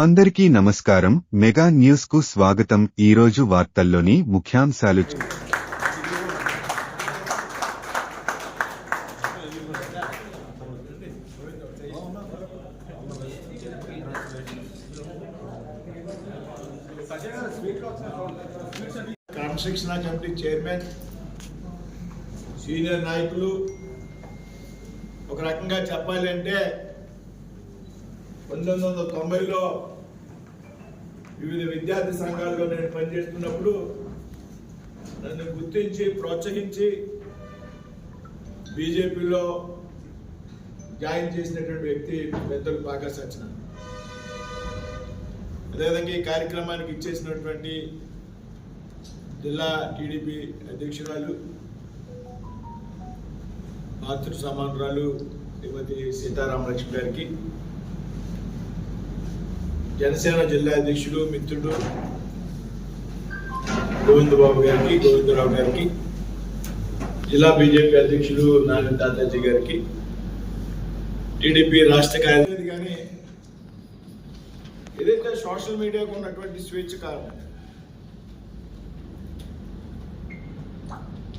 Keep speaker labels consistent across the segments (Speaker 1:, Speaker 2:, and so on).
Speaker 1: అందరికీ నమస్కారం. మెగా న్యూస్కు స్వాగతం ఈరోజు వార్తల్లోని ముఖ్యాంశాలు.
Speaker 2: క్రమశిక్షణ కమిటీ చైర్మన్ సీనియర్ నాయకులు ఒక రకంగా చెప్పాలి అంటే పంతొమ్మిది వందల తొంభైలో వివిధ విద్యార్థి సంఘాల్లో నేను పనిచేస్తున్నప్పుడు నన్ను గుర్తించి ప్రోత్సహించి బీజేపీలో జాయిన్ చేసినటువంటి వ్యక్తి పెద్దలు బాగా సత్యనారాయణ. అదేవిధంగా ఈ కార్యక్రమానికి ఇచ్చేసినటువంటి జిల్లా టీడీపీ అధ్యక్షురాలు మాతృ సమానురాలు శ్రీమతి సీతారామలక్ష్మి గారికి జనసేన జిల్లా అధ్యక్షుడు మిత్రుడు గోవిందబాబు గారికి గోవిందరావు గారికి జిల్లా బీజేపీ అధ్యక్షుడు నారాయణ తాతాజీ గారికి టీడీపీ రాష్ట్ర కార్యదర్శి కానీ ఏదైతే సోషల్ మీడియాకు ఉన్నటువంటి స్వేచ్ఛ కారణం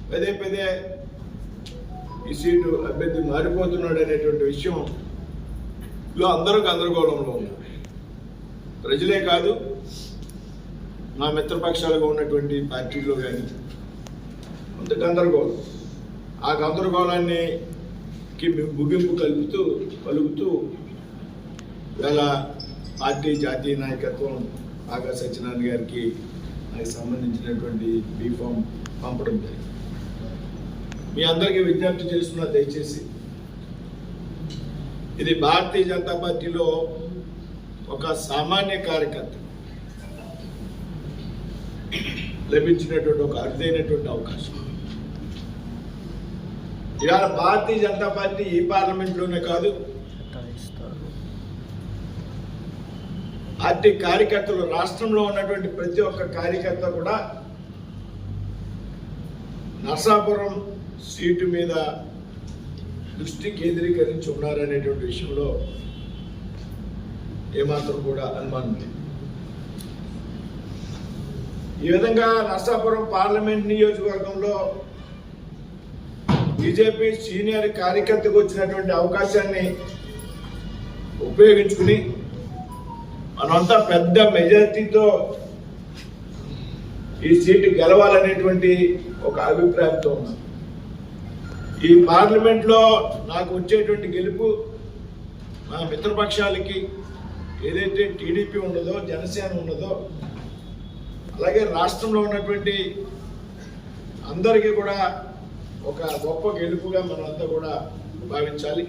Speaker 2: పదే పదే ఈ సీటు అభ్యర్థి మారిపోతున్నాడు అనేటువంటి విషయంలో అందరూ గందరగోళంలో ఉన్నారు. ప్రజలే కాదు మా మిత్రపక్షాలుగా ఉన్నటువంటి పార్టీల్లో కానీ కొంత గందరగోళం. ఆ గందరగోళాన్నికి ముగింపు కలుపుతూ కలుపుతూ ఇవాళ పార్టీ జాతీయ నాయకత్వం ఆగా సత్యనారాయణ గారికి నాకు సంబంధించినటువంటి బీఫామ్ పంపడం జరిగింది. మీ అందరికీ విజ్ఞప్తి చేస్తున్నా దయచేసి ఇది భారతీయ జనతా పార్టీలో ఒక సామాన్య కార్యకర్త లభించినటువంటి ఒక అరుదైనటువంటి అవకాశం. ఇవాళ భారతీయ జనతా పార్టీ ఈ పార్లమెంట్లోనే కాదు పార్టీ కార్యకర్తలు రాష్ట్రంలో ఉన్నటువంటి ప్రతి ఒక్క కార్యకర్త కూడా నర్సాపురం సీటు మీద దృష్టి కేంద్రీకరించి ఉన్నారనేటువంటి విషయంలో ఏమాత్రం కూడా అనుమానం లేదు ఈ విధంగా నర్సాపురం పార్లమెంట్ నియోజకవర్గంలో బీజేపీ సీనియర్ కార్యకర్తకు వచ్చినటువంటి అవకాశాన్ని ఉపయోగించుకుని మనమంతా పెద్ద మెజార్టీతో ఈ సీటు గెలవాలనేటువంటి ఒక అభిప్రాయంతో ఉన్నాం. ఈ పార్లమెంట్లో నాకు వచ్చేటువంటి గెలుపు మా మిత్రపక్షాలకి ఏదైతే టీడీపీ ఉండదో జనసేన ఉండదో అలాగే రాష్ట్రంలో ఉన్నటువంటి అందరికీ కూడా ఒక గొప్ప గెలుపుగా మనమంతా కూడా భావించాలి.